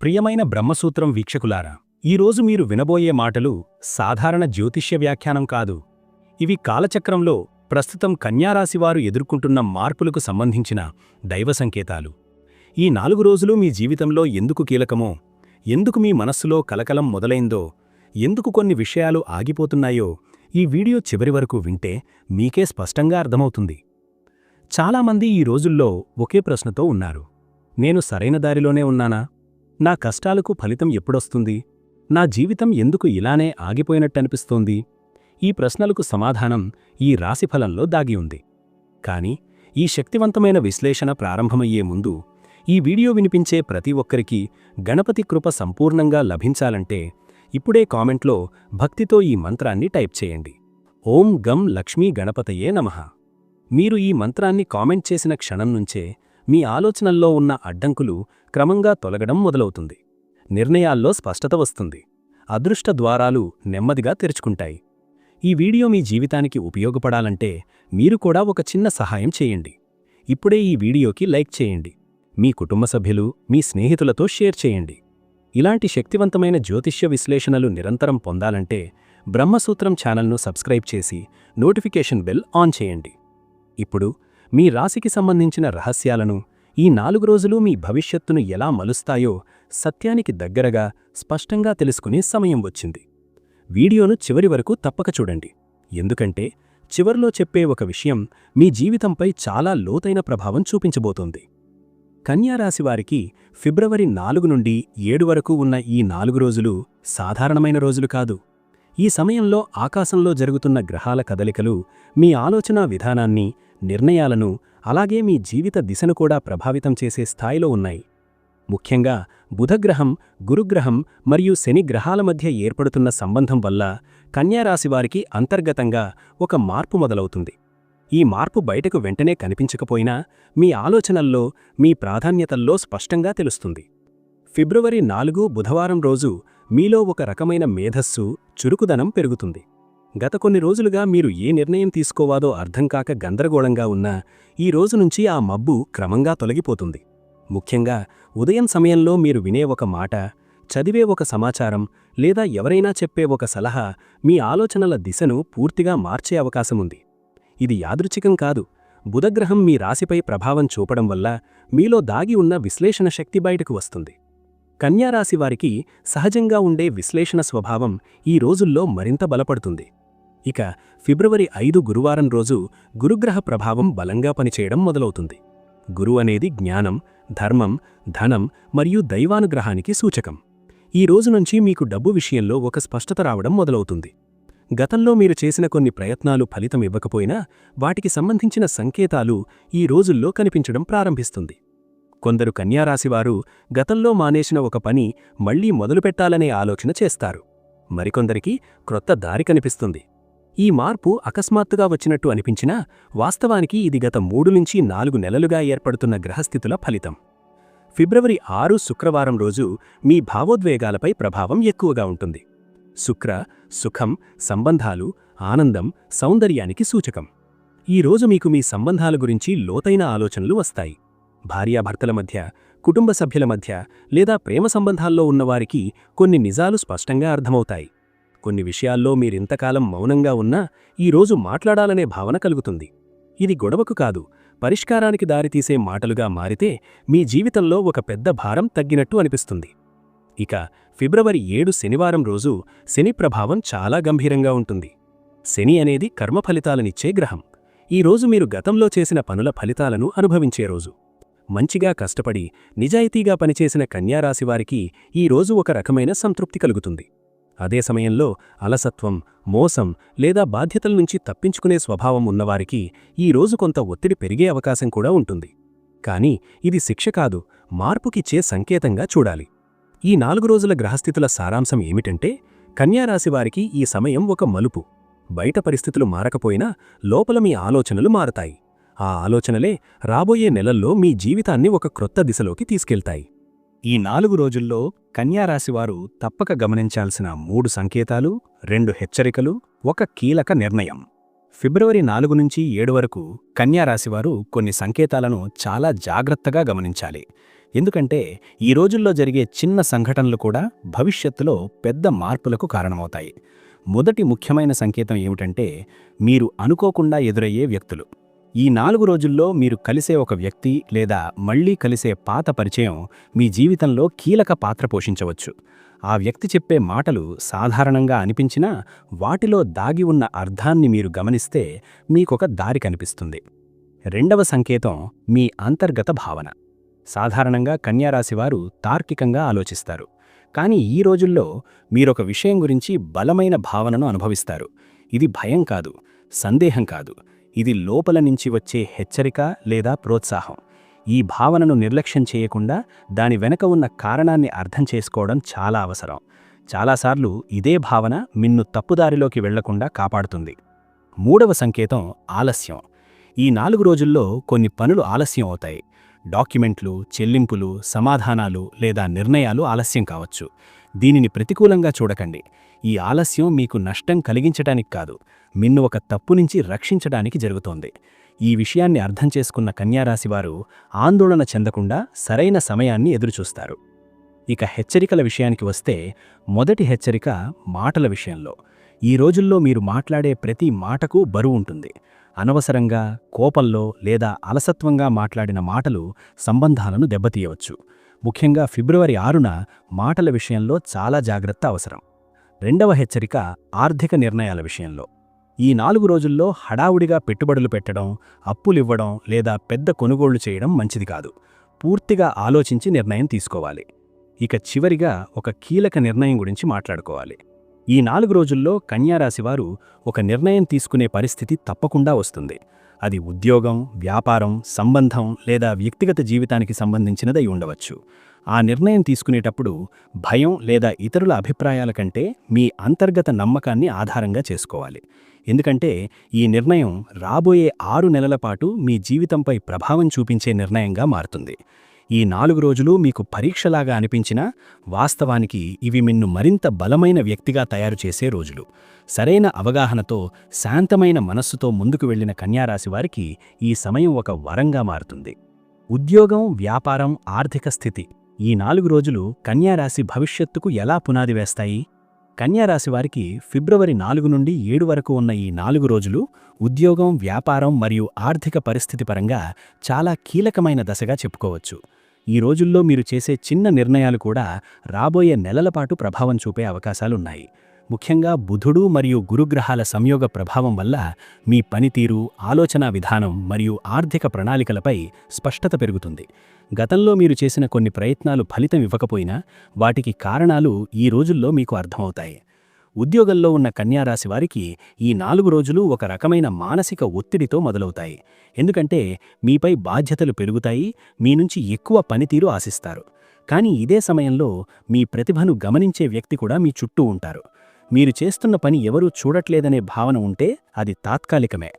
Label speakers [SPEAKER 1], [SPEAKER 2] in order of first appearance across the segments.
[SPEAKER 1] ప్రియమైన బ్రహ్మసూత్రం వీక్షకులారా ఈరోజు మీరు వినబోయే మాటలు సాధారణ జ్యోతిష్య వ్యాఖ్యానం కాదు. ఇవి కాలచక్రంలో ప్రస్తుతం కన్యారాశివారు ఎదుర్కొంటున్న మార్పులకు సంబంధించిన దైవ సంకేతాలు. ఈ నాలుగు రోజులు మీ జీవితంలో ఎందుకు కీలకమో ఎందుకు మీ మనస్సులో కలకలం మొదలైందో ఎందుకు కొన్ని విషయాలు ఆగిపోతున్నాయో ఈ వీడియో చివరి వరకు వింటే మీకే స్పష్టంగా అర్థమవుతుంది. చాలామంది ఈ రోజుల్లో ఒకే ప్రశ్నతో ఉన్నారు. నేను సరైన దారిలోనే ఉన్నానా? నా కష్టాలకు ఫలితం ఎప్పుడొస్తుంది? నా జీవితం ఎందుకు ఇలానే ఆగిపోయినట్టనిపిస్తోంది? ఈ ప్రశ్నలకు సమాధానం ఈ రాశిఫలంలో దాగి ఉంది. కాని ఈ శక్తివంతమైన విశ్లేషణ ప్రారంభమయ్యే ముందు ఈ వీడియో వినిపించే ప్రతి ఒక్కరికి గణపతి కృప సంపూర్ణంగా లభించాలంటే ఇప్పుడే కామెంట్లో భక్తితో ఈ మంత్రాన్ని టైప్ చేయండి. ఓం గం లక్ష్మీ గణపతయే నమః. మీరు ఈ మంత్రాన్ని కామెంట్ చేసిన క్షణం నుంచే మీ ఆలోచనల్లో ఉన్న అడ్డంకులు క్రమంగా తొలగడం మొదలవుతుంది. నిర్ణయాల్లో స్పష్టత వస్తుంది. అదృష్ట ద్వారాలు నెమ్మదిగా తెరుచుకుంటాయి. ఈ వీడియో మీ జీవితానికి ఉపయోగపడాలంటే మీరు కూడా ఒక చిన్న సహాయం చేయండి. ఇప్పుడే ఈ వీడియోకి లైక్ చేయండి. మీ కుటుంబ సభ్యులు మీ స్నేహితులతో షేర్ చేయండి. ఇలాంటి శక్తివంతమైన జ్యోతిష్య విశ్లేషణలు నిరంతరం పొందాలంటే బ్రహ్మసూత్రం ఛానల్ను సబ్స్క్రైబ్ చేసి నోటిఫికేషన్ బెల్ ఆన్ చేయండి. ఇప్పుడు మీ రాశికి సంబంధించిన రహస్యాలను ఈ నాలుగు రోజులు మీ భవిష్యత్తును ఎలా మలుస్తాయో సత్యానికి దగ్గరగా స్పష్టంగా తెలుసుకునే సమయం వచ్చింది. వీడియోను చివరి వరకు తప్పక చూడండి. ఎందుకంటే చివర్లో చెప్పే ఒక విషయం మీ జీవితంపై చాలా లోతైన ప్రభావం చూపించబోతోంది. కన్యారాశివారికి ఫిబ్రవరి నాలుగు నుండి ఏడు వరకు ఉన్న ఈ నాలుగు రోజులు సాధారణమైన రోజులు కాదు. ఈ సమయంలో ఆకాశంలో జరుగుతున్న గ్రహాల కదలికలు మీ ఆలోచనా విధానాన్ని నిర్ణయాలను అలాగే మీ జీవిత దిశను కూడా ప్రభావితం చేసే స్థాయిలో ఉన్నాయి. ముఖ్యంగా బుధగ్రహం గురుగ్రహం మరియు శని గ్రహాల మధ్య ఏర్పడుతున్న సంబంధం వల్ల కన్యారాశివారికి అంతర్గతంగా ఒక మార్పు మొదలవుతుంది. ఈ మార్పు బయటకు వెంటనే కనిపించకపోయినా మీ ఆలోచనల్లో మీ ప్రాధాన్యతల్లో స్పష్టంగా తెలుస్తుంది. ఫిబ్రవరి నాలుగు బుధవారం రోజు మీలో ఒక రకమైన మేధస్సు చురుకుదనం పెరుగుతుంది. గత కొన్ని రోజులుగా మీరు ఏ నిర్ణయం తీసుకోవాదో అర్థంకాక గందరగోళంగా ఉన్నా ఈ రోజు నుంచి ఆ మబ్బు క్రమంగా తొలగిపోతుంది. ముఖ్యంగా ఉదయం సమయంలో మీరు వినే ఒక మాట చదివే ఒక సమాచారం లేదా ఎవరైనా చెప్పే ఒక సలహా మీ ఆలోచనల దిశను పూర్తిగా మార్చే అవకాశముంది ఇది యాదృచ్ఛికం కాదు. బుధగ్రహం మీ రాశిపై ప్రభావం చూపడం వల్ల మీలో దాగి ఉన్న విశ్లేషణ శక్తి బయటకు వస్తుంది. కన్యారాశివారికి సహజంగా ఉండే విశ్లేషణ స్వభావం ఈ రోజుల్లో మరింత బలపడుతుంది. ఇక ఫిబ్రవరి ఐదు గురువారం రోజు గురుగ్రహ ప్రభావం బలంగా పనిచేయడం మొదలవుతుంది. గురు అనేది జ్ఞానం ధర్మం ధనం మరియు దైవానుగ్రహానికి సూచకం. ఈ రోజు నుంచి మీకు డబ్బు విషయంలో ఒక స్పష్టత రావడం మొదలవుతుంది. గతంలో మీరు చేసిన కొన్ని ప్రయత్నాలు ఫలితం ఇవ్వకపోయినా వాటికి సంబంధించిన సంకేతాలు ఈ రోజుల్లో కనిపించడం ప్రారంభిస్తుంది. కొందరు కన్యారాశివారు గతంలో మానేసిన ఒక పని మళ్ళీ మొదలుపెట్టాలనే ఆలోచన చేస్తారు. మరికొందరికి క్రొత్త దారి కనిపిస్తుంది. ఈ మార్పు అకస్మాత్తుగా వచ్చినట్టు అనిపించినా వాస్తవానికి ఇది గత మూడు నుంచి నాలుగు నెలలుగా ఏర్పడుతున్న గ్రహస్థితుల ఫలితం. ఫిబ్రవరి ఆరు శుక్రవారం రోజు మీ భావోద్వేగాలపై ప్రభావం ఎక్కువగా ఉంటుంది. శుక్ర సుఖం సంబంధాలు ఆనందం సౌందర్యానికి సూచకం. ఈ రోజు మీకు మీ సంబంధాల గురించి లోతైన ఆలోచనలు వస్తాయి. భార్యాభర్తల మధ్య కుటుంబ సభ్యుల మధ్య లేదా ప్రేమ సంబంధాల్లో ఉన్నవారికి కొన్ని నిజాలు స్పష్టంగా అర్థమవుతాయి. కొన్ని విషయాల్లో మీరింతకాలం మౌనంగా ఉన్నా ఈరోజు మాట్లాడాలనే భావన కలుగుతుంది. ఇది గొడవకు కాదు పరిష్కారానికి దారితీసే మాటలుగా మారితే మీ జీవితంలో ఒక పెద్ద భారం తగ్గినట్టు అనిపిస్తుంది. ఇక ఫిబ్రవరి ఏడు శనివారం రోజు శని ప్రభావం చాలా గంభీరంగా ఉంటుంది. శని అనేది కర్మ ఫలితాలనిచ్చే గ్రహం. ఈరోజు మీరు గతంలో చేసిన పనుల ఫలితాలను అనుభవించే రోజు. మంచిగా కష్టపడి నిజాయితీగా పనిచేసిన కన్యారాశివారికి ఈ రోజు ఒక రకమైన సంతృప్తి కలుగుతుంది. అదే సమయంలో అలసత్వం మోసం లేదా బాధ్యతల నుంచి తప్పించుకునే స్వభావం ఉన్నవారికి ఈ రోజు కొంత ఒత్తిడి పెరిగే అవకాశం కూడా ఉంటుంది. కానీ ఇది శిక్ష కాదు మార్పుకిచ్చే సంకేతంగా చూడాలి. ఈ నాలుగు రోజుల గ్రహస్థితుల సారాంశం ఏమిటంటే కన్యారాశివారికి ఈ సమయం ఒక మలుపు. బయట పరిస్థితులు మారకపోయినా లోపల మీ ఆలోచనలు మారతాయి. ఆ ఆలోచనలే రాబోయే నెలల్లో మీ జీవితాన్ని ఒక క్రొత్త దిశలోకి తీసుకెళ్తాయి. ఈ నాలుగు రోజుల్లో కన్యారాశివారు తప్పక గమనించాల్సిన మూడు సంకేతాలు రెండు హెచ్చరికలు ఒక కీలక నిర్ణయం. ఫిబ్రవరి నాలుగు నుంచి ఏడు వరకు కన్యారాశివారు కొన్ని సంకేతాలను చాలా జాగ్రత్తగా గమనించాలి. ఎందుకంటే ఈ రోజుల్లో జరిగే చిన్న సంఘటనలు కూడా భవిష్యత్తులో పెద్ద మార్పులకు కారణమవుతాయి. మొదటి ముఖ్యమైన సంకేతం ఏమిటంటే మీరు అనుకోకుండా ఎదురయ్యే వ్యక్తులు. ఈ నాలుగు రోజుల్లో మీరు కలిసే ఒక వ్యక్తి లేదా మళ్ళీ కలిసే పాత పరిచయం మీ జీవితంలో కీలక పాత్ర పోషించవచ్చు. ఆ వ్యక్తి చెప్పే మాటలు సాధారణంగా అనిపించినా వాటిలో దాగి ఉన్న అర్థాన్ని మీరు గమనిస్తే మీకొక దారి కనిపిస్తుంది. రెండవ సంకేతం మీ అంతర్గత భావన. సాధారణంగా కన్యారాశివారు తార్కికంగా ఆలోచిస్తారు. కానీ ఈ రోజుల్లో మీరొక విషయం గురించి బలమైన భావనను అనుభవిస్తారు. ఇది భయం కాదు సందేహం కాదు. ఇది లోపల నుంచి వచ్చే హెచ్చరిక లేదా ప్రోత్సాహం. ఈ భావనను నిర్లక్ష్యం చేయకుండా దాని వెనక ఉన్న కారణాన్ని అర్థం చేసుకోవడం చాలా అవసరం. చాలాసార్లు ఇదే భావన మిన్ను తప్పుదారిలోకి వెళ్ళకుండా కాపాడుతుంది. మూడవ సంకేతం ఆలస్యం. ఈ నాలుగు రోజుల్లో కొన్ని పనులు ఆలస్యం అవుతాయి. డాక్యుమెంట్లు చెల్లింపులు సమాధానాలు లేదా నిర్ణయాలు ఆలస్యం కావచ్చు. దీనిని ప్రతికూలంగా చూడకండి. ఈ ఆలస్యం మీకు నష్టం కలిగించటానికి కాదు మిన్ను ఒక తప్పు నుంచి రక్షించడానికి జరుగుతోంది. ఈ విషయాన్ని అర్థం చేసుకున్న కన్యారాశివారు ఆందోళన చెందకుండా సరైన సమయాన్ని ఎదురుచూస్తారు. ఇక హెచ్చరికల విషయానికి వస్తే మొదటి హెచ్చరిక మాటల విషయంలో. ఈ రోజుల్లో మీరు మాట్లాడే ప్రతి మాటకు బరువు ఉంటుంది. అనవసరంగా కోపంలో లేదా అలసత్వంగా మాట్లాడిన మాటలు సంబంధాలను దెబ్బతీయవచ్చు. ముఖ్యంగా ఫిబ్రవరి ఆరున మాటల విషయంలో చాలా జాగ్రత్త అవసరం. రెండవ హెచ్చరిక ఆర్థిక నిర్ణయాల విషయంలో. ఈ నాలుగు రోజుల్లో హడావుడిగా పెట్టుబడులు పెట్టడం అప్పులివ్వడం లేదా పెద్ద కొనుగోళ్ళు చేయడం మంచిది కాదు. పూర్తిగా ఆలోచించి నిర్ణయం తీసుకోవాలి. ఇక చివరిగా ఒక కీలక నిర్ణయం గురించి మాట్లాడుకోవాలి. ఈ నాలుగు రోజుల్లో కన్యారాశివారు ఒక నిర్ణయం తీసుకునే పరిస్థితి తప్పకుండా వస్తుంది. అది ఉద్యోగం వ్యాపారం సంబంధం లేదా వ్యక్తిగత జీవితానికి సంబంధించినదై ఉండవచ్చు. ఆ నిర్ణయం తీసుకునేటప్పుడు భయం లేదా ఇతరుల అభిప్రాయాల కంటే మీ అంతర్గత నమ్మకాన్ని ఆధారంగా చేసుకోవాలి. ఎందుకంటే ఈ నిర్ణయం రాబోయే ఆరు నెలల పాటు మీ జీవితంపై ప్రభావం చూపించే నిర్ణయంగా మారుతుంది. ఈ నాలుగు రోజులు మీకు పరీక్షలాగా అనిపించినా వాస్తవానికి ఇవి మిన్ను మరింత బలమైన వ్యక్తిగా తయారు చేసే రోజులు. సరైన అవగాహనతో శాంతమైన మనస్సుతో ముందుకు వెళ్ళిన కన్యారాశివారికి ఈ సమయం ఒక వరంగా మారుతుంది. ఉద్యోగం వ్యాపారం ఆర్థిక స్థితి ఈ నాలుగు రోజులు కన్యారాశి భవిష్యత్తుకు ఎలా పునాది వేస్తాయి? కన్యారాశివారికి ఫిబ్రవరి నాలుగు నుండి ఏడు వరకు ఉన్న ఈ నాలుగు రోజులు ఉద్యోగం వ్యాపారం మరియు ఆర్థిక పరిస్థితి పరంగా చాలా కీలకమైన దశగా చెప్పుకోవచ్చు. ఈ రోజుల్లో మీరు చేసే చిన్న నిర్ణయాలు కూడా రాబోయే నెలలపాటు ప్రభావం చూపే అవకాశాలున్నాయి. ముఖ్యంగా బుధుడు మరియు గురుగ్రహాల సంయోగ ప్రభావం వల్ల మీ పనితీరు ఆలోచనా విధానం మరియు ఆర్థిక ప్రణాళికలపై స్పష్టత పెరుగుతుంది. గతంలో మీరు చేసిన కొన్ని ప్రయత్నాలు ఫలితం ఇవ్వకపోయినా వాటికి కారణాలు ఈ రోజుల్లో మీకు అర్థమవుతాయి. ఉద్యోగంలో ఉన్న కన్యారాశి వారికి ఈ నాలుగు రోజులు ఒక రకమైన మానసిక ఒత్తిడితో మొదలవుతాయి. ఎందుకంటే మీపై బాధ్యతలు పెరుగుతాయి మీ నుంచి ఎక్కువ పనితీరు ఆశిస్తారు. కానీ ఇదే సమయంలో మీ ప్రతిభను గమనించే వ్యక్తి కూడా మీ చుట్టూ ఉంటారు. మీరు చేస్తున్న పని ఎవరూ చూడట్లేదనే భావన ఉంటే అది తాత్కాలికమే.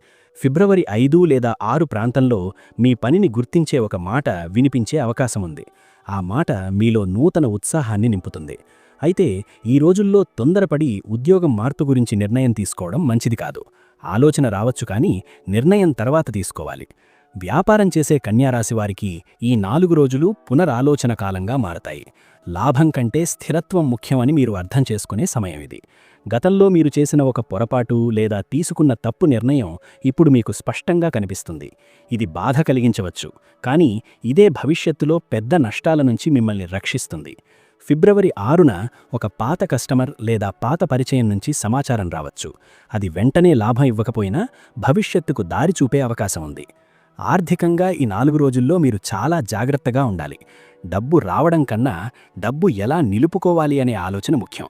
[SPEAKER 1] ఫిబ్రవరి ఐదు లేదా ఆరు ప్రాంతంలో మీ పనిని గుర్తించే ఒక మాట వినిపించే అవకాశముంది. ఆ మాట మీలో నూతన ఉత్సాహాన్ని నింపుతుంది. అయితే ఈ రోజుల్లో తొందరపడి ఉద్యోగం మార్పు గురించి నిర్ణయం తీసుకోవడం మంచిది కాదు. ఆలోచన రావచ్చు కానీ నిర్ణయం తర్వాత తీసుకోవాలి. వ్యాపారం చేసే కన్యారాశివారికి ఈ నాలుగు రోజులు పునరాలోచన కాలంగా మారతాయి. లాభం కంటే స్థిరత్వం ముఖ్యమని మీరు అర్థం చేసుకునే సమయం ఇది. గతంలో మీరు చేసిన ఒక పొరపాటు లేదా తీసుకున్న తప్పు నిర్ణయం ఇప్పుడు మీకు స్పష్టంగా కనిపిస్తుంది. ఇది బాధ కలిగించవచ్చు. కానీ ఇదే భవిష్యత్తులో పెద్ద నష్టాల నుంచి మిమ్మల్ని రక్షిస్తుంది. ఫిబ్రవరి ఆరున ఒక పాత కస్టమర్ లేదా పాత పరిచయం నుంచి సమాచారం రావచ్చు. అది వెంటనే లాభం ఇవ్వకపోయినా భవిష్యత్తుకు దారి చూపే అవకాశం ఉంది. ఆర్థికంగా ఈ నాలుగు రోజుల్లో మీరు చాలా జాగ్రత్తగా ఉండాలి. డబ్బు రావడం కన్నా డబ్బు ఎలా నిలుపుకోవాలి అనే ఆలోచన ముఖ్యం.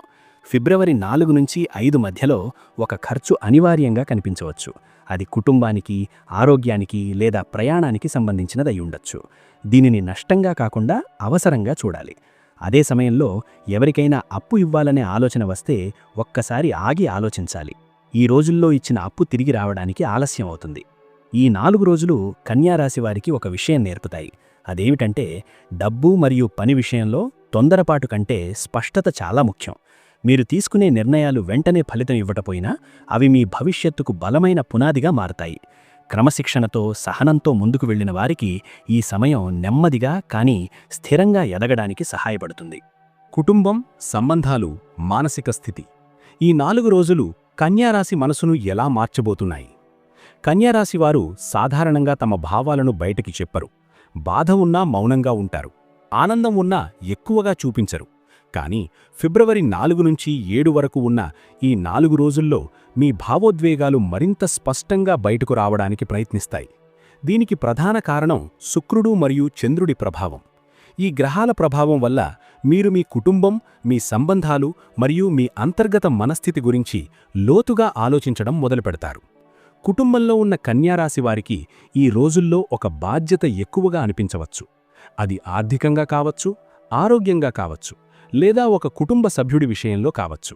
[SPEAKER 1] ఫిబ్రవరి నాలుగు నుంచి ఐదు మధ్యలో ఒక ఖర్చు అనివార్యంగా కనిపించవచ్చు. అది కుటుంబానికి ఆరోగ్యానికి లేదా ప్రయాణానికి సంబంధించినదై ఉండొచ్చు. దీనిని నష్టంగా కాకుండా అవసరంగా చూడాలి. అదే సమయంలో ఎవరికైనా అప్పు ఇవ్వాలనే ఆలోచన వస్తే ఒక్కసారి ఆగి ఆలోచించాలి. ఈ రోజుల్లో ఇచ్చిన అప్పు తిరిగి రావడానికి ఆలస్యం అవుతుంది. ఈ నాలుగు రోజులు కన్యారాశి వారికి ఒక విషయం నేర్పుతాయి. అదేమిటంటే డబ్బు మరియు పని విషయంలో తొందరపాటు కంటే స్పష్టత చాలా ముఖ్యం. మీరు తీసుకునే నిర్ణయాలు వెంటనే ఫలితం ఇవ్వటపోయినా అవి మీ భవిష్యత్తుకు బలమైన పునాదిగా మారతాయి.
[SPEAKER 2] క్రమశిక్షణతో సహనంతో ముందుకు వెళ్ళిన వారికి ఈ సమయం నెమ్మదిగా కానీ స్థిరంగా ఎదగడానికి సహాయపడుతుంది.
[SPEAKER 1] కుటుంబం సంబంధాలు మానసిక స్థితి. ఈ నాలుగు రోజులు కన్యారాశి మనసును ఎలా మార్చబోతున్నాయి? కన్యారాశి వారు సాధారణంగా తమ భావాలను బయటకి చెప్పరు. బాధ ఉన్నా మౌనంగా ఉంటారు. ఆనందం ఉన్నా ఎక్కువగా చూపించరు. కానీ ఫిబ్రవరి నాలుగు నుంచి ఏడు వరకు ఉన్న ఈ నాలుగు రోజుల్లో మీ భావోద్వేగాలు మరింత స్పష్టంగా బయటకు రావడానికి ప్రయత్నిస్తాయి. దీనికి ప్రధాన కారణం శుక్రుడు మరియు చంద్రుడి ప్రభావం. ఈ గ్రహాల ప్రభావం వల్ల మీరు మీ కుటుంబం మీ సంబంధాలు మరియు మీ అంతర్గత మనస్థితి గురించి లోతుగా ఆలోచించడం మొదలుపెడతారు. కుటుంబంలో ఉన్న కన్యారాశి వారికి ఈ రోజుల్లో ఒక బాధ్యత ఎక్కువగా అనిపించవచ్చు. అది ఆర్థికంగా కావచ్చు ఆరోగ్యంగా కావచ్చు. లేదా ఒక కుటుంబ సభ్యుడి విషయంలో కావచ్చు.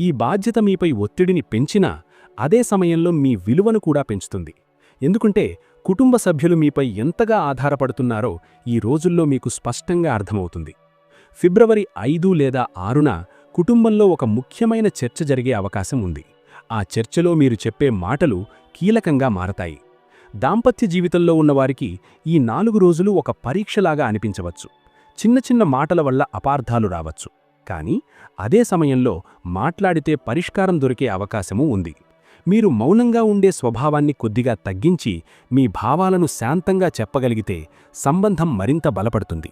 [SPEAKER 1] ఈ బాధ్యత మీపై ఒత్తిడిని పెంచినా అదే సమయంలో మీ విలువను కూడా పెంచుతుంది. ఎందుకంటే కుటుంబ సభ్యులు మీపై ఎంతగా ఆధారపడుతున్నారో ఈ రోజుల్లో మీకు స్పష్టంగా అర్థమవుతుంది. ఫిబ్రవరి ఐదు లేదా ఆరున కుటుంబంలో ఒక ముఖ్యమైన చర్చ జరిగే అవకాశం ఉంది. ఆ చర్చలో మీరు చెప్పే మాటలు కీలకంగా మారతాయి. దాంపత్య జీవితంలో ఉన్నవారికి ఈ నాలుగు రోజులు ఒక పరీక్షలాగా అనిపించవచ్చు. చిన్న చిన్న మాటల వల్ల అపార్థాలు రావచ్చు. కానీ అదే సమయంలో మాట్లాడితే పరిష్కారం దొరికే అవకాశమూ ఉంది. మీరు మౌనంగా ఉండే స్వభావాన్ని కొద్దిగా తగ్గించి మీ భావాలను శాంతంగా చెప్పగలిగితే సంబంధం మరింత బలపడుతుంది.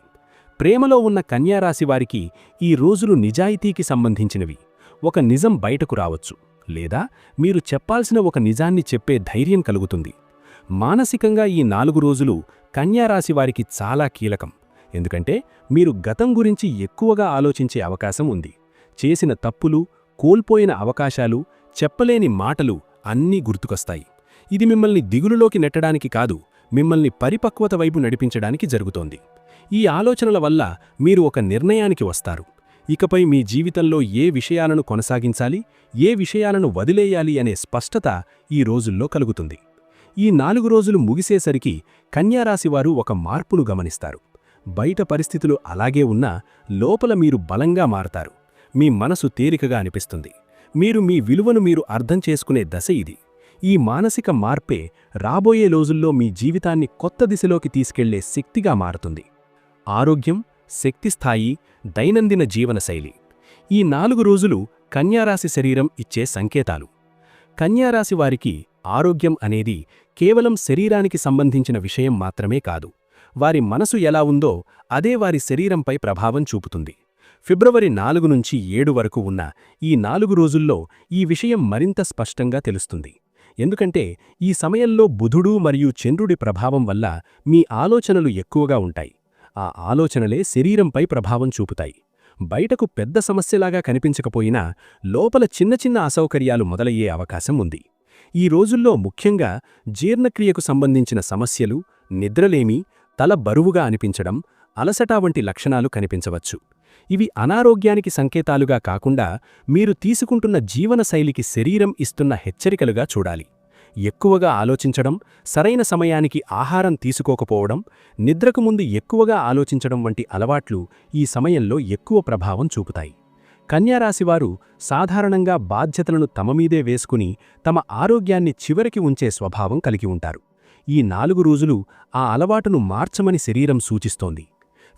[SPEAKER 1] ప్రేమలో ఉన్న కన్యారాశి వారికి ఈ రోజులు నిజాయితీకి సంబంధించినవి. ఒక నిజం బయటకు రావచ్చు. లేదా మీరు చెప్పాల్సిన ఒక నిజాన్ని చెప్పే ధైర్యం కలుగుతుంది. మానసికంగా ఈ నాలుగు రోజులు కన్యారాశి వారికి చాలా కీలకం. ఎందుకంటే మీరు గతం గురించి ఎక్కువగా ఆలోచించే అవకాశం ఉంది. చేసిన తప్పులు కోల్పోయిన అవకాశాలు చెప్పలేని మాటలు అన్నీ గుర్తుకొస్తాయి. ఇది మిమ్మల్ని దిగులులోకి నెట్టడానికి కాదు మిమ్మల్ని పరిపక్వత వైపు నడిపించడానికి జరుగుతోంది. ఈ ఆలోచనల వల్ల మీరు ఒక నిర్ణయానికి వస్తారు. ఇకపై మీ జీవితంలో ఏ విషయాలను కొనసాగించాలి ఏ విషయాలను వదిలేయాలి అనే స్పష్టత ఈ రోజుల్లో కలుగుతుంది. ఈ నాలుగు రోజులు ముగిసేసరికి కన్యారాశివారు ఒక మార్పును గమనిస్తారు. బయట పరిస్థితులు అలాగే ఉన్నా లోపల మీరు బలంగా మారతారు. మీ మనసు తేలికగా అనిపిస్తుంది. మీరు మీ విలువను మీరు అర్థం చేసుకునే దశ ఇది. ఈ మానసిక మార్పే రాబోయే రోజుల్లో మీ జీవితాన్ని కొత్త దిశలోకి తీసుకెళ్ళే శక్తిగా మారుతుంది. ఆరోగ్యం శక్తిస్థాయి దైనందిన జీవనశైలి ఈ నాలుగు రోజులు కన్యారాశి శరీరం ఇచ్చే సంకేతాలు. కన్యారాశి వారికి ఆరోగ్యం అనేది కేవలం శరీరానికి సంబంధించిన విషయం మాత్రమే కాదు. వారి మనసు ఎలా ఉందో అదే వారి శరీరంపై ప్రభావం చూపుతుంది. ఫిబ్రవరి నాలుగు నుంచి ఏడు వరకు ఉన్న ఈ నాలుగు రోజుల్లో ఈ విషయం మరింత స్పష్టంగా తెలుస్తుంది. ఎందుకంటే ఈ సమయంలో బుధుడు మరియు చంద్రుడి ప్రభావం వల్ల మీ ఆలోచనలు ఎక్కువగా ఉంటాయి. ఆ ఆలోచనలే శరీరంపై ప్రభావం చూపుతాయి. బయటకు పెద్ద సమస్యలాగా కనిపించకపోయినా లోపల చిన్న చిన్న అసౌకర్యాలు మొదలయ్యే అవకాశం ఉంది. ఈ రోజుల్లో ముఖ్యంగా జీర్ణక్రియకు సంబంధించిన సమస్యలు నిద్రలేమి తల బరువుగా అనిపించడం అలసట వంటి లక్షణాలు కనిపించవచ్చు. ఇవి అనారోగ్యానికి సంకేతాలుగా కాకుండా మీరు తీసుకుంటున్న జీవనశైలికి శరీరం ఇస్తున్న హెచ్చరికలుగా చూడాలి. ఎక్కువగా ఆలోచించడం సరైన సమయానికి ఆహారం తీసుకోకపోవడం నిద్రకు ముందు ఎక్కువగా ఆలోచించడం వంటి అలవాట్లు ఈ సమయంలో ఎక్కువ ప్రభావం చూపుతాయి. కన్యారాశివారు సాధారణంగా బాధ్యతలను తమమీదే వేసుకుని తమ ఆరోగ్యాన్ని చివరికి ఉంచే స్వభావం కలిగి ఉంటారు. ఈ నాలుగు రోజులు ఆ అలవాటును మార్చమని శరీరం సూచిస్తోంది.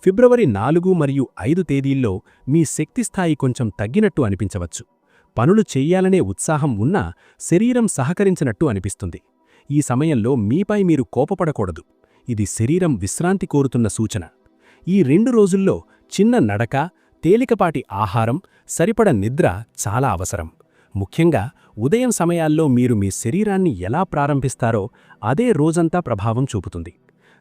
[SPEAKER 1] ఫిబ్రవరి నాలుగు మరియు ఐదు తేదీల్లో మీ శక్తిస్థాయి కొంచెం తగ్గినట్టు అనిపించవచ్చు. పనులు చెయ్యాలనే ఉత్సాహం ఉన్నా శరీరం సహకరించినట్టు అనిపిస్తుంది. ఈ సమయంలో మీపై మీరు కోపపడకూడదు. ఇది శరీరం విశ్రాంతి కోరుతున్న సూచన. ఈ రెండు రోజుల్లో చిన్న నడక తేలికపాటి ఆహారం సరిపడ నిద్ర చాలా అవసరం. ముఖ్యంగా ఉదయం సమయాల్లో మీరు మీ శరీరాన్ని ఎలా ప్రారంభిస్తారో అదే రోజంతా ప్రభావం చూపుతుంది.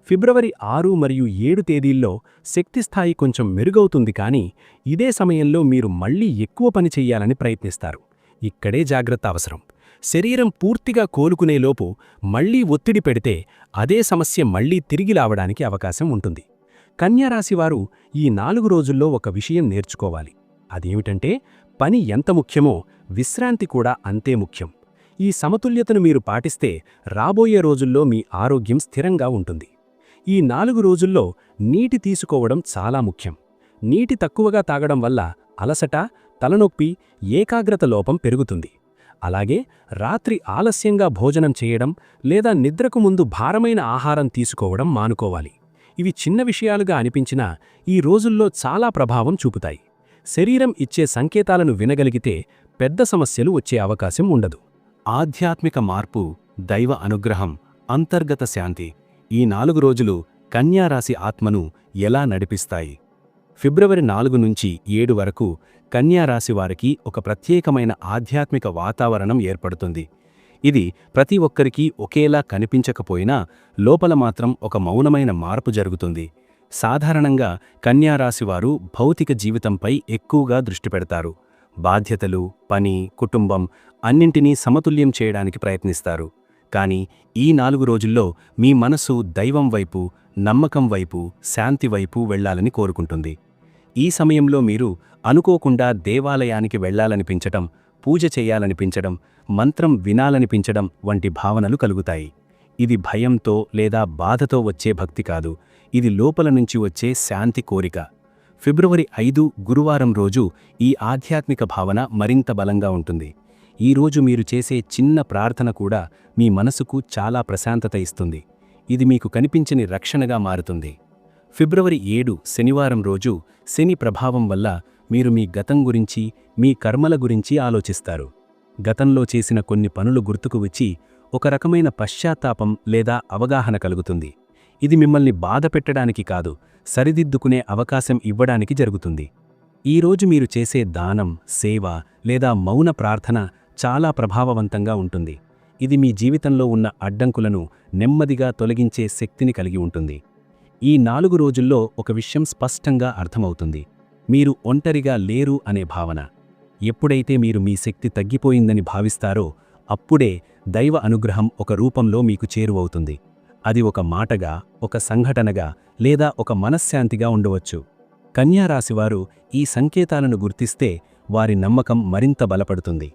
[SPEAKER 1] ఫిబ్రవరి ఆరు మరియు ఏడు తేదీల్లో శక్తిస్థాయి కొంచెం మెరుగవుతుంది కానీ ఇదే సమయంలో మీరు మళ్ళీ ఎక్కువ పని చెయ్యాలని ప్రయత్నిస్తారు. ఇక్కడే జాగ్రత్త అవసరం. శరీరం పూర్తిగా కోలుకునేలోపు మళ్ళీ ఒత్తిడి పెడితే అదే సమస్య మళ్ళీ తిరిగి లావడానికి అవకాశం ఉంటుంది. కన్యారాశివారు ఈ నాలుగు రోజుల్లో ఒక విషయం నేర్చుకోవాలి. అదేమిటంటే పని ఎంత ముఖ్యమో విశ్రాంతి కూడా అంతే ముఖ్యం. ఈ సమతుల్యతను మీరు పాటిస్తే రాబోయే రోజుల్లో మీ ఆరోగ్యం స్థిరంగా ఉంటుంది. ఈ నాలుగు రోజుల్లో నీటి తీసుకోవడం చాలా ముఖ్యం. నీటి తక్కువగా తాగడం వల్ల అలసట తలనొప్పి ఏకాగ్రత లోపం పెరుగుతుంది. అలాగే రాత్రి ఆలస్యంగా భోజనం చేయడం లేదా నిద్రకు ముందు భారమైన ఆహారం తీసుకోవడం మానుకోవాలి. ఇవి చిన్న విషయాలుగా అనిపించినా ఈ రోజుల్లో చాలా ప్రభావం చూపుతాయి. శరీరం ఇచ్చే సంకేతాలను వినగలిగితే పెద్ద సమస్యలు వచ్చే అవకాశం ఉండదు.
[SPEAKER 2] ఆధ్యాత్మిక మార్పు దైవ అనుగ్రహం అంతర్గత శాంతి ఈ నాలుగు రోజులు కన్యారాశి ఆత్మను ఎలా నడిపిస్తాయి? ఫిబ్రవరి నాలుగు నుంచి ఏడు వరకు కన్యారాశి వారికి ఒక ప్రత్యేకమైన ఆధ్యాత్మిక వాతావరణం ఏర్పడుతుంది. ఇది ప్రతి ఒక్కరికీ ఒకేలా కనిపించకపోయినా లోపల మాత్రం ఒక మౌనమైన మార్పు జరుగుతుంది. సాధారణంగా కన్యారాశివారు భౌతిక జీవితంపై ఎక్కువగా దృష్టి పెడతారు. బాధ్యతలు పని కుటుంబం అన్నింటినీ సమతుల్యం చేయడానికి ప్రయత్నిస్తారు. కాని ఈ నాలుగు రోజుల్లో మీ మనసు దైవం వైపు నమ్మకం వైపు శాంతి వైపు వెళ్ళాలని కోరుకుంటుంది. ఈ సమయంలో మీరు అనుకోకుండా దేవాలయానికి వెళ్ళాలనిపించటం పూజ చేయాలనిపించడం మంత్రం వినాలనిపించడం వంటి భావనలు కలుగుతాయి. ఇది భయంతో లేదా బాధతో వచ్చే భక్తి కాదు. ఇది లోపల నుంచి వచ్చే శాంతి కోరిక. ఫిబ్రవరి ఐదు గురువారం రోజు ఈ ఆధ్యాత్మిక భావన మరింత బలంగా ఉంటుంది. ఈ రోజు మీరు చేసే చిన్న ప్రార్థన కూడా మీ మనసుకు చాలా ప్రశాంతత ఇస్తుంది. ఇది మీకు కనిపించని రక్షణగా మారుతుంది. ఫిబ్రవరి ఏడు శనివారం రోజు శని ప్రభావం వల్ల మీరు మీ గతం గురించి మీ కర్మల గురించి ఆలోచిస్తారు. గతంలో చేసిన కొన్ని పనులు గుర్తుకు వచ్చి ఒక రకమైన పశ్చాత్తాపం లేదా అవగాహన కలుగుతుంది. ఇది మిమ్మల్ని బాధ పెట్టడానికి కాదు సరిదిద్దుకునే అవకాశం ఇవ్వడానికి జరుగుతుంది. ఈరోజు మీరు చేసే దానం సేవ లేదా మౌన ప్రార్థన చాలా ప్రభావవంతంగా ఉంటుంది. ఇది మీ జీవితంలో ఉన్న అడ్డంకులను నెమ్మదిగా తొలగించే శక్తిని కలిగి ఉంటుంది. ఈ నాలుగు రోజుల్లో ఒక విషయం స్పష్టంగా అర్థమవుతుంది. మీరు ఒంటరిగా లేరు అనే భావన. ఎప్పుడైతే మీరు మీ శక్తి తగ్గిపోయిందని భావిస్తారో అప్పుడే దైవ అనుగ్రహం ఒక రూపంలో మీకు చేరువవుతుంది. అది ఒక మాటగా ఒక సంఘటనగా లేదా ఒక మనశ్శాంతిగా ఉండవచ్చు. కన్యారాశివారు ఈ సంకేతాలను గుర్తిస్తే వారి నమ్మకం మరింత బలపడుతుంది.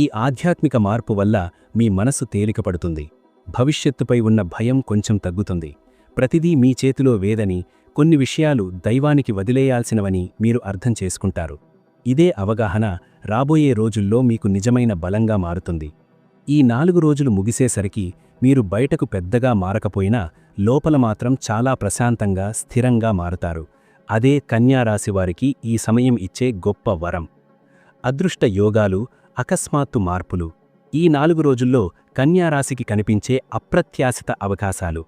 [SPEAKER 2] ఈ ఆధ్యాత్మిక మార్పు వల్ల మీ మనసు తేలికపడుతుంది. భవిష్యత్తుపై ఉన్న భయం కొంచెం తగ్గుతుంది. ప్రతిదీ మీ చేతిలో వేదని కొన్ని విషయాలు దైవానికి వదిలేయాల్సినవని మీరు అర్థం చేసుకుంటారు. ఇదే అవగాహన రాబోయే రోజుల్లో మీకు నిజమైన బలంగా మారుతుంది. ఈ నాలుగు రోజులు ముగిసేసరికి మీరు బయటకు పెద్దగా మారకపోయినా లోపల మాత్రం చాలా ప్రశాంతంగా స్థిరంగా మారుతారు. అదే కన్యారాశివారికి ఈ సమయం ఇచ్చే గొప్ప వరం. అదృష్ట యోగాలు అకస్మాత్తు మార్పులు. ఈ నాలుగు రోజుల్లో కన్యారాశికి కనిపించే అప్రత్యాశిత అవకాశాలు.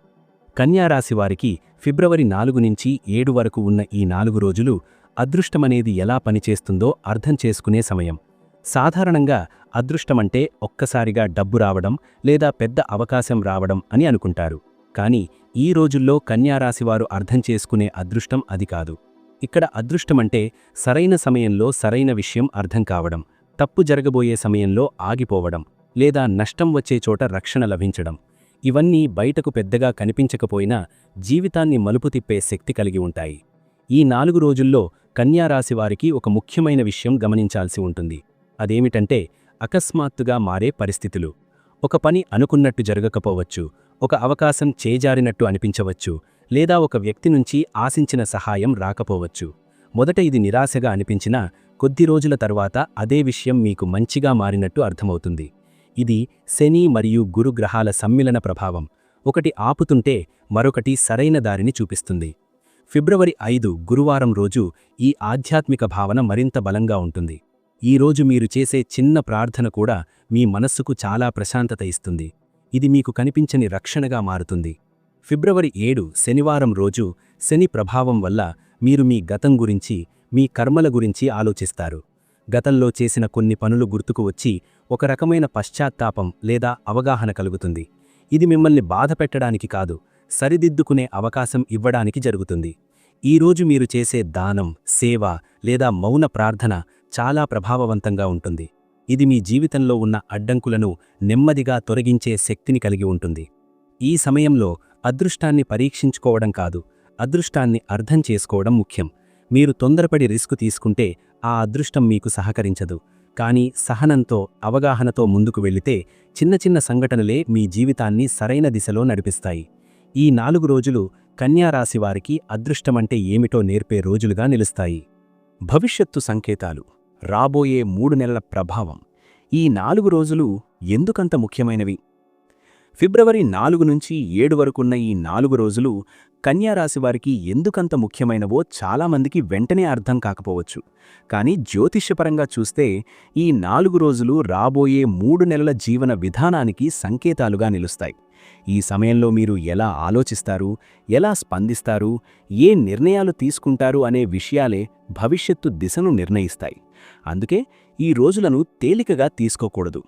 [SPEAKER 2] కన్యారాశివారికి ఫిబ్రవరి నాలుగు నుంచి ఏడు వరకు ఉన్న ఈ నాలుగు రోజులు అదృష్టమనేది ఎలా పనిచేస్తుందో అర్థం చేసుకునే సమయం. సాధారణంగా అదృష్టమంటే ఒక్కసారిగా డబ్బు రావడం లేదా పెద్ద అవకాశం రావడం అని అనుకుంటారు. కాని ఈ రోజుల్లో కన్యారాశివారు అర్థం చేసుకునే అదృష్టం అది కాదు. ఇక్కడ అదృష్టమంటే సరైన సమయంలో సరైన విషయం అర్థం కావడం. తప్పు జరగబోయే సమయంలో ఆగిపోవడం లేదా నష్టం వచ్చే చోట రక్షణ లభించడం ఇవన్నీ బయటకు పెద్దగా కనిపించకపోయినా జీవితాన్ని మలుపు తిప్పే శక్తి కలిగి ఉంటాయి. ఈ నాలుగు రోజుల్లో కన్యారాశివారికి ఒక ముఖ్యమైన విషయం గమనించాల్సి ఉంటుంది. అదేమిటంటే అకస్మాత్తుగా మారే పరిస్థితులు. ఒక పని అనుకున్నట్టు జరగకపోవచ్చు ఒక అవకాశం చేజారినట్టు అనిపించవచ్చు లేదా ఒక వ్యక్తి నుంచి ఆశించిన సహాయం రాకపోవచ్చు. మొదట ఇది నిరాశగా అనిపించినా కొద్ది రోజుల తర్వాత అదే విషయం మీకు మంచిగా మారినట్టు అర్థమవుతుంది. ఇది శని మరియు గురు గ్రహాల సమ్మిళన ప్రభావం. ఒకటి ఆపుతుంటే మరొకటి సరైన దారిని చూపిస్తుంది. ఫిబ్రవరి ఐదు గురువారం రోజు ఈ ఆధ్యాత్మిక భావన మరింత బలంగా ఉంటుంది. ఈ రోజు మీరు చేసే చిన్న ప్రార్థన కూడా మీ మనస్సుకు చాలా ప్రశాంతత ఇస్తుంది. ఇది మీకు కనిపించని రక్షణగా మారుతుంది. ఫిబ్రవరి ఏడు శనివారం రోజు శని ప్రభావం వల్ల మీరు మీ గతం గురించి మీ కర్మల గురించి ఆలోచిస్తారు. గతంలో చేసిన కొన్ని పనులు గుర్తుకు వచ్చి ఒక రకమైన పశ్చాత్తాపం లేదా అవగాహన కలుగుతుంది. ఇది మిమ్మల్ని బాధపెట్టడానికి కాదు సరిదిద్దుకునే అవకాశం ఇవ్వడానికి జరుగుతుంది. ఈరోజు మీరు చేసే దానం సేవ లేదా మౌన ప్రార్థన చాలా ప్రభావవంతంగా ఉంటుంది. ఇది మీ జీవితంలో ఉన్న అడ్డంకులను నెమ్మదిగా తొలగించే శక్తిని కలిగి ఉంటుంది. ఈ సమయంలో అదృష్టాన్ని పరీక్షించుకోవడం కాదు అదృష్టాన్ని అర్థం చేసుకోవడం ముఖ్యం. మీరు తొందరపడి రిస్క్ తీసుకుంటే ఆ అదృష్టం మీకు సహకరించదు. కానీ సహనంతో అవగాహనతో ముందుకు వెళితే చిన్న చిన్న సంఘటనలే మీ జీవితాన్ని సరైన దిశలో నడిపిస్తాయి. ఈ నాలుగు రోజులు కన్యారాశివారికి అదృష్టమంటే ఏమిటో నేర్పే రోజులుగా నిలుస్తాయి. భవిష్యత్తు సంకేతాలు. రాబోయే మూడు నెలల ప్రభావం.
[SPEAKER 1] ఈ నాలుగు రోజులు ఎందుకంత ముఖ్యమైనవి? ఫిబ్రవరి నాలుగు నుంచి ఏడు వరకున్న ఈ నాలుగు రోజులు కన్యారాశివారికి ఎందుకంత ముఖ్యమైనవో చాలామందికి వెంటనే అర్థం కాకపోవచ్చు. కానీ జ్యోతిష్యపరంగా చూస్తే ఈ నాలుగు రోజులు రాబోయే మూడు నెలల జీవన విధానానికి సంకేతాలుగా నిలుస్తాయి. ఈ సమయంలో మీరు ఎలా ఆలోచిస్తారు ఎలా స్పందిస్తారు ఏ నిర్ణయాలు తీసుకుంటారు అనే విషయాలే భవిష్యత్తు దిశను నిర్ణయిస్తాయి. అందుకే ఈ రోజులను తేలికగా తీసుకోకూడదు.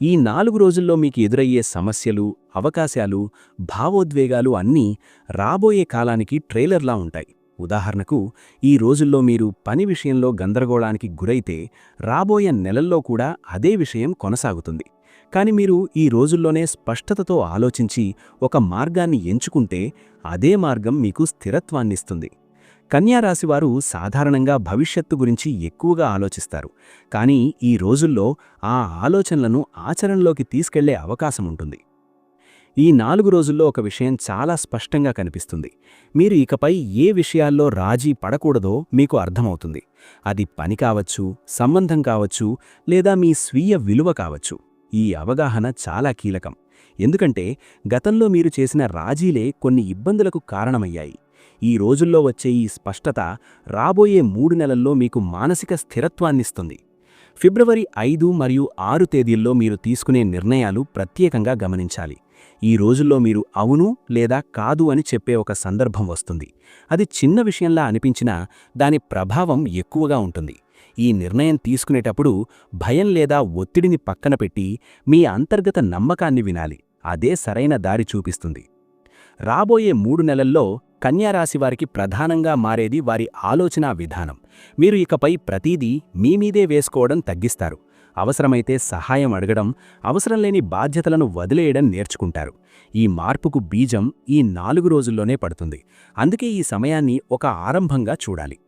[SPEAKER 1] ఈ నాలుగు రోజుల్లో మీకు ఎదురయ్యే సమస్యలు అవకాశాలు భావోద్వేగాలు అన్నీ రాబోయే కాలానికి ట్రైలర్లా ఉంటాయి. ఉదాహరణకు ఈ రోజుల్లో మీరు పని విషయంలో గందరగోళానికి గురైతే రాబోయే నెలల్లో కూడా అదే విషయం కొనసాగుతుంది. కాని మీరు ఈ రోజుల్లోనే స్పష్టతతో ఆలోచించి ఒక మార్గాన్ని ఎంచుకుంటే అదే మార్గం మీకు స్థిరత్వాన్నిస్తుంది. కన్యారాశివారు సాధారణంగా భవిష్యత్తు గురించి ఎక్కువగా ఆలోచిస్తారు. కానీ ఈ రోజుల్లో ఆ ఆలోచనలను ఆచరణలోకి తీసుకెళ్ళే అవకాశం ఉంటుంది. ఈ నాలుగు రోజుల్లో ఒక విషయం చాలా స్పష్టంగా కనిపిస్తుంది. మీరు ఇకపై ఏ విషయాల్లో రాజీ పడకూడదో మీకు అర్థమవుతుంది. అది పని కావచ్చు సంబంధం కావచ్చు లేదా మీ స్వీయ విలువ కావచ్చు. ఈ అవగాహన చాలా కీలకం. ఎందుకంటే గతంలో మీరు చేసిన రాజీలే కొన్ని ఇబ్బందులకు కారణమయ్యాయి. ఈ రోజుల్లో వచ్చే ఈ స్పష్టత రాబోయే మూడు నెలల్లో మీకు మానసిక స్థిరత్వాన్నిస్తుంది. ఫిబ్రవరి ఐదు మరియు ఆరు తేదీల్లో మీరు తీసుకునే నిర్ణయాలు ప్రత్యేకంగా గమనించాలి. ఈ రోజుల్లో మీరు అవును లేదా కాదు అని చెప్పే ఒక సందర్భం వస్తుంది. అది చిన్న విషయంలా అనిపించినా దాని ప్రభావం ఎక్కువగా ఉంటుంది. ఈ నిర్ణయం తీసుకునేటప్పుడు భయం లేదా ఒత్తిడిని పక్కన పెట్టి మీ అంతర్గత నమ్మకాన్ని వినాలి. అదే సరైన దారి చూపిస్తుంది. రాబోయే మూడు నెలల్లో కన్యారాశివారికి ప్రధానంగా మారేది వారి ఆలోచనా విధానం. మీరు ఇకపై ప్రతీదీ మీమీదే వేసుకోవడం తగ్గిస్తారు. అవసరమైతే సహాయం అడగడం అవసరం లేని బాధ్యతలను వదిలేయడం నేర్చుకుంటారు. ఈ మార్పుకు బీజం ఈ నాలుగు రోజుల్లోనే పడుతుంది. అందుకే ఈ సమయాన్ని ఒక ఆరంభంగా చూడాలి.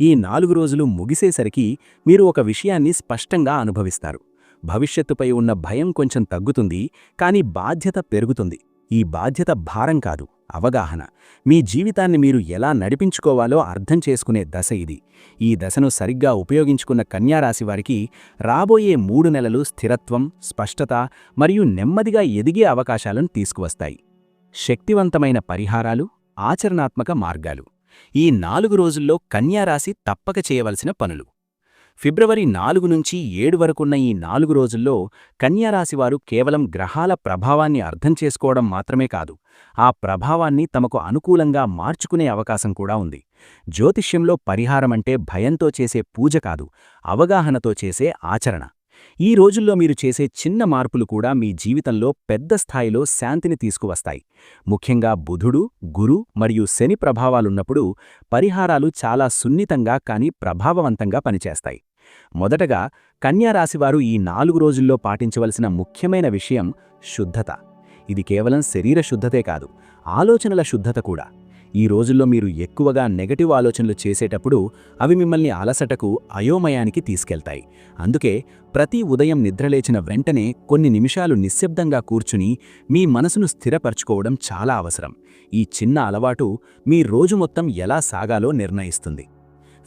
[SPEAKER 1] ఈ నాలుగు రోజులు ముగిసేసరికి మీరు ఒక విషయాన్ని స్పష్టంగా అనుభవిస్తారు. భవిష్యత్తుపై ఉన్న భయం కొంచెం తగ్గుతుంది కానీ బాధ్యత పెరుగుతుంది. ఈ బాధ్యత భారం కాదు అవగాహన. మీ జీవితాన్ని మీరు ఎలా నడిపించుకోవాలో అర్థం చేసుకునే దశ ఇది. ఈ దశను సరిగ్గా ఉపయోగించుకున్న కన్యారాశివారికి రాబోయే మూడు నెలలు స్థిరత్వం స్పష్టత మరియు నెమ్మదిగా ఎదిగే అవకాశాలను తీసుకువస్తాయి. శక్తివంతమైన పరిహారాలు ఆచరణాత్మక మార్గాలు. ఈ నాలుగు రోజుల్లో కన్యారాశి తప్పక చేయవలసిన పనులు. ఫిబ్రవరి నాలుగు నుంచి ఏడు వరకున్న ఈ నాలుగు రోజుల్లో కన్యారాశివారు కేవలం గ్రహాల ప్రభావాన్ని అర్థం చేసుకోవడం మాత్రమే కాదు ఆ ప్రభావాన్ని తమకు అనుకూలంగా మార్చుకునే అవకాశం కూడా ఉంది. జ్యోతిష్యంలో పరిహారమంటే భయంతో చేసే పూజ కాదు అవగాహనతో చేసే ఆచరణ. ఈ రోజుల్లో మీరు చేసే చిన్న మార్పులు కూడా మీ జీవితంలో పెద్ద స్థాయిలో శాంతిని తీసుకువస్తాయి. ముఖ్యంగా బుధుడు గురు మరియు శని ప్రభావాలున్నప్పుడు పరిహారాలు చాలా సున్నితంగా కాని ప్రభావవంతంగా పనిచేస్తాయి. మొదటగా కన్యారాశివారు ఈ నాలుగు రోజుల్లో పాటించవలసిన ముఖ్యమైన విషయం శుద్ధత. ఇది కేవలం శరీర శుద్ధతే కాదు ఆలోచనల శుద్ధత కూడా. ఈ రోజుల్లో మీరు ఎక్కువగా నెగటివ్ ఆలోచనలు చేసేటప్పుడు అవి మిమ్మల్ని అలసటకు అయోమయానికి తీసుకెళ్తాయి. అందుకే ప్రతి ఉదయం నిద్రలేచిన వెంటనే కొన్ని నిమిషాలు నిశ్శబ్దంగా కూర్చుని మీ మనసును స్థిరపరచుకోవడం చాలా అవసరం. ఈ చిన్న అలవాటు మీ రోజు మొత్తం ఎలా సాగాలో నిర్ణయిస్తుంది.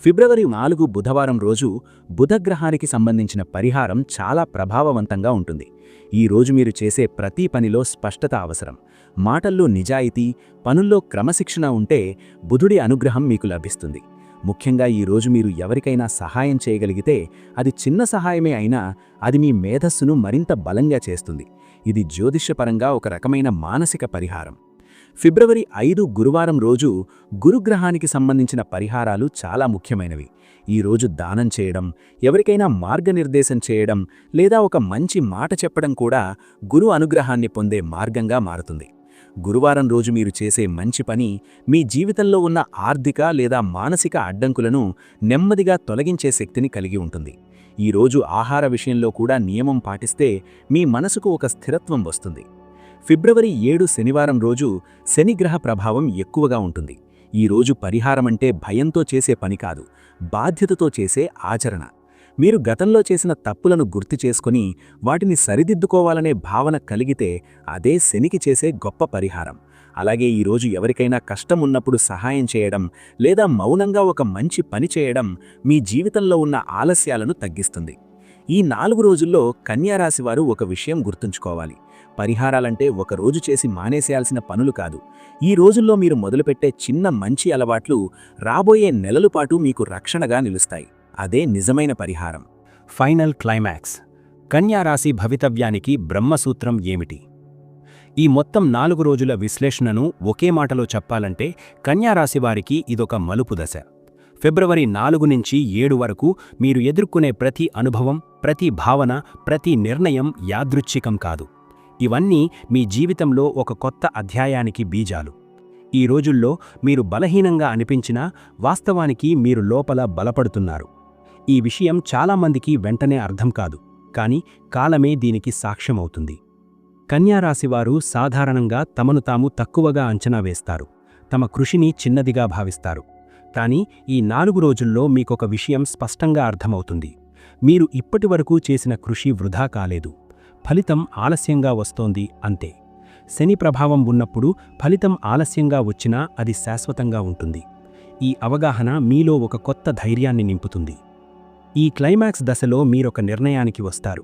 [SPEAKER 1] ఫిబ్రవరి నాలుగు బుధవారం రోజు బుధగ్రహానికి సంబంధించిన పరిహారం చాలా ప్రభావవంతంగా ఉంటుంది. ఈ రోజు మీరు చేసే ప్రతి పనిలో స్పష్టత అవసరం. మాటల్లో నిజాయితీ పనుల్లో క్రమశిక్షణ ఉంటే బుధుడి అనుగ్రహం మీకు లభిస్తుంది. ముఖ్యంగా ఈరోజు మీరు ఎవరికైనా సహాయం చేయగలిగితే అది చిన్న సహాయమే అయినా అది మీ మేధస్సును మరింత బలంగా చేస్తుంది. ఇది జ్యోతిష్యపరంగా ఒక రకమైన మానసిక పరిహారం. ఫిబ్రవరి ఐదు గురువారం రోజు గురుగ్రహానికి సంబంధించిన పరిహారాలు చాలా ముఖ్యమైనవి. ఈ రోజు దానం చేయడం ఎవరికైనా మార్గనిర్దేశం చేయడం లేదా ఒక మంచి మాట చెప్పడం కూడా గురు అనుగ్రహాన్ని పొందే మార్గంగా మారుతుంది. గురువారం రోజు మీరు చేసే మంచి పని మీ జీవితంలో ఉన్న ఆర్థిక లేదా మానసిక అడ్డంకులను నెమ్మదిగా తొలగించే శక్తిని కలిగి ఉంటుంది. ఈ రోజు ఆహార విషయంలో కూడా నియమం పాటిస్తే మీ మనసుకు ఒక స్థిరత్వం వస్తుంది. ఫిబ్రవరి ఏడు శనివారం రోజు శనిగ్రహ ప్రభావం ఎక్కువగా ఉంటుంది. ఈ రోజు పరిహారమంటే భయంతో చేసే పని కాదు బాధ్యతతో చేసే ఆచరణ. మీరు గతంలో చేసిన తప్పులను గుర్తు చేసుకుని వాటిని సరిదిద్దుకోవాలనే భావన కలిగితే అదే శనికి చేసే గొప్ప పరిహారం. అలాగే ఈరోజు ఎవరికైనా కష్టం ఉన్నప్పుడు సహాయం చేయడం లేదా మౌనంగా ఒక మంచి పని చేయడం మీ జీవితంలో ఉన్న ఆలస్యాలను తగ్గిస్తుంది.
[SPEAKER 3] ఈ నాలుగు రోజుల్లో కన్యారాశి వారు ఒక విషయం గుర్తుంచుకోవాలి. పరిహారాలంటే ఒకరోజు చేసి మానేసేయాల్సిన పనులు కాదు. ఈ రోజుల్లో మీరు మొదలుపెట్టే చిన్న మంచి అలవాట్లు రాబోయే నెలల పాటు మీకు రక్షణగా నిలుస్తాయి. అదే నిజమైన పరిహారం.
[SPEAKER 1] Final climax. కన్యారాశి భవితవ్యానికి బ్రహ్మసూత్రం ఏమిటి? ఈ మొత్తం నాలుగు రోజుల విశ్లేషణను ఒకే మాటలో చెప్పాలంటే కన్యారాశి వారికి ఇదొక మలుపు దశ. ఫిబ్రవరి నాలుగు నుంచి ఏడు వరకు మీరు ఎదుర్కొనే ప్రతి అనుభవం ప్రతి భావన ప్రతి నిర్ణయం యాదృచ్ఛికం కాదు. ఇవన్నీ మీ జీవితంలో ఒక కొత్త అధ్యాయానికి బీజాలు. ఈ రోజుల్లో మీరు బలహీనంగా అనిపించినా వాస్తవానికి మీరు లోపల బలపడుతున్నారు. ఈ విషయం చాలామందికి వెంటనే అర్థం కాదు కాని కాలమే దీనికి సాక్ష్యమవుతుంది. కన్యారాశివారు సాధారణంగా తమను తాము తక్కువగా అంచనా వేస్తారు తమ కృషిని చిన్నదిగా భావిస్తారు. కానీ ఈ నాలుగు రోజుల్లో మీకొక విషయం స్పష్టంగా అర్థమవుతుంది. మీరు ఇప్పటివరకు చేసిన కృషి వృధా కాలేదు ఫలితం ఆలస్యంగా వస్తోంది అంతే. శని ప్రభావం ఉన్నప్పుడు ఫలితం ఆలస్యంగా వచ్చినా అది శాశ్వతంగా ఉంటుంది. ఈ అవగాహన మీలో ఒక కొత్త ధైర్యాన్ని నింపుతుంది. ఈ క్లైమాక్స్ దశలో మీరొక నిర్ణయానికి వస్తారు.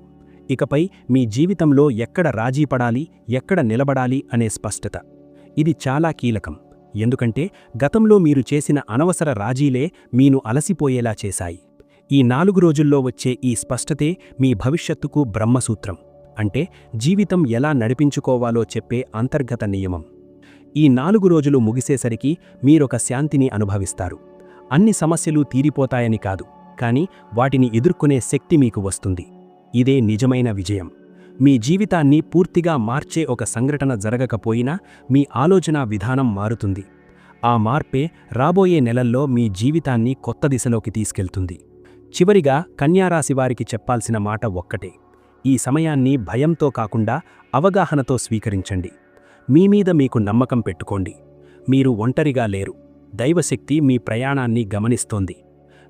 [SPEAKER 1] ఇకపై మీ జీవితంలో ఎక్కడ రాజీ పడాలి ఎక్కడ నిలబడాలి అనే స్పష్టత. ఇది చాలా కీలకం. ఎందుకంటే గతంలో మీరు చేసిన అనవసర రాజీలే మీను అలసిపోయేలా చేశాయి. ఈ నాలుగు రోజుల్లో వచ్చే ఈ స్పష్టతే మీ భవిష్యత్తుకు బ్రహ్మసూత్రం. అంటే జీవితం ఎలా నడిపించుకోవాలో చెప్పే అంతర్గత నియమం. ఈ నాలుగు రోజులు ముగిసేసరికి మీరొక శాంతిని అనుభవిస్తారు. అన్ని సమస్యలు తీరిపోతాయని కాదు. కానీ వాటిని ఎదుర్కొనే శక్తి మీకు వస్తుంది. ఇదే నిజమైన విజయం. మీ జీవితాన్ని పూర్తిగా మార్చే ఒక సంఘటన జరగకపోయినా మీ ఆలోచనా విధానం మారుతుంది. ఆ మార్పే రాబోయే నెలల్లో మీ జీవితాన్ని కొత్త దిశలోకి తీసుకెళ్తుంది. చివరిగా కన్యారాశి వారికి చెప్పాల్సిన మాట ఒక్కటే. ఈ సమయాన్ని భయంతో కాకుండా అవగాహనతో స్వీకరించండి. మీ మీద మీకు నమ్మకం పెట్టుకోండి. మీరు ఒంటరిగా లేరు. దైవశక్తి మీ ప్రయాణాన్ని గమనిస్తోంది.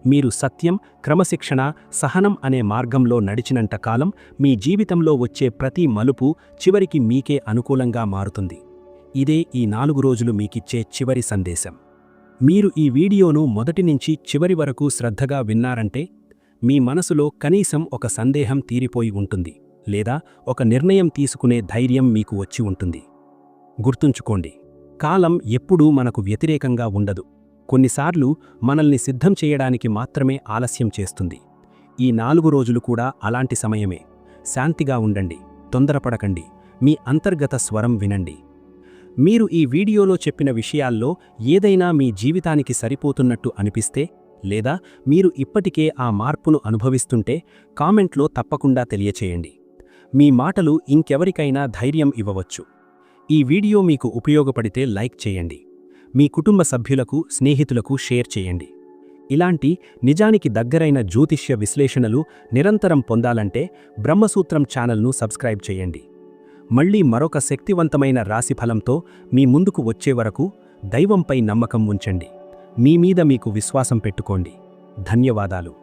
[SPEAKER 1] మీరు సత్యం క్రమశిక్షణ సహనం అనే మార్గంలో నడిచినంత కాలం మీ జీవితంలో వచ్చే ప్రతి మలుపు చివరికి మీకే అనుకూలంగా మారుతుంది. ఇదే ఈ నాలుగు రోజులు మీకిచ్చే చివరి సందేశం. మీరు ఈ వీడియోను మొదటి నుంచి చివరి వరకు శ్రద్ధగా విన్నారంటే మీ మనసులో కనీసం ఒక సందేహం తీరిపోయి ఉంటుంది లేదా ఒక నిర్ణయం తీసుకునే ధైర్యం మీకు వచ్చి ఉంటుంది. గుర్తుంచుకోండి కాలం ఎప్పుడూ మనకు వ్యతిరేకంగా ఉండదు. కొన్నిసార్లు మనల్ని సిద్ధం చేయడానికి మాత్రమే ఆలస్యం చేస్తుంది. ఈ నాలుగు రోజులు కూడా అలాంటి సమయమే. శాంతిగా ఉండండి. తొందరపడకండి. మీ అంతర్గత స్వరం వినండి. మీరు ఈ వీడియోలో చెప్పిన విషయాల్లో ఏదైనా మీ జీవితానికి సరిపోతున్నట్టు అనిపిస్తే లేదా మీరు ఇప్పటికే ఆ మార్పును అనుభవిస్తుంటే కామెంట్లో తప్పకుండా తెలియచేయండి. మీ మాటలు ఇంకెవరికైనా ధైర్యం ఇవ్వవచ్చు. ఈ వీడియో మీకు ఉపయోగపడితే లైక్ చేయండి. మీ కుటుంబ సభ్యులకు స్నేహితులకు షేర్ చేయండి. ఇలాంటి నిజానికి దగ్గరైన జ్యోతిష్య విశ్లేషణలు నిరంతరం పొందాలంటే బ్రహ్మసూత్రం ఛానల్ను సబ్స్క్రైబ్ చేయండి. మళ్ళీ మరొక శక్తివంతమైన రాశిఫలంతో మీ ముందుకు వచ్చే వరకు దైవంపై నమ్మకం ఉంచండి. మీ మీద మీకు విశ్వాసం పెట్టుకోండి. ధన్యవాదాలు.